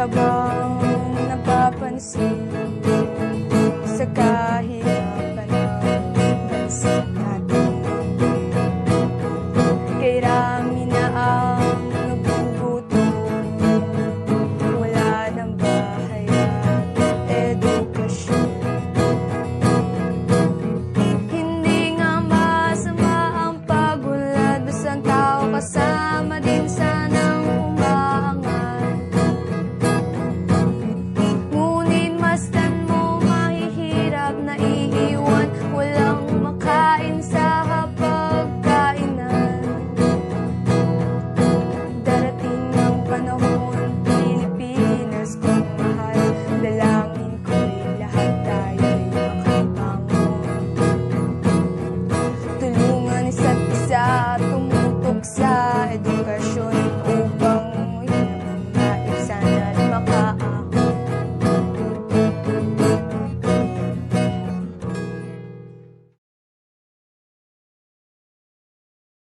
ka bang napapansin sa kahirapan ng bansa natin? Kay Rami na ang naguguto, wala ng bahay at edukasyon. Hindi nga masama ang pagulad, basta ang tao kasama din.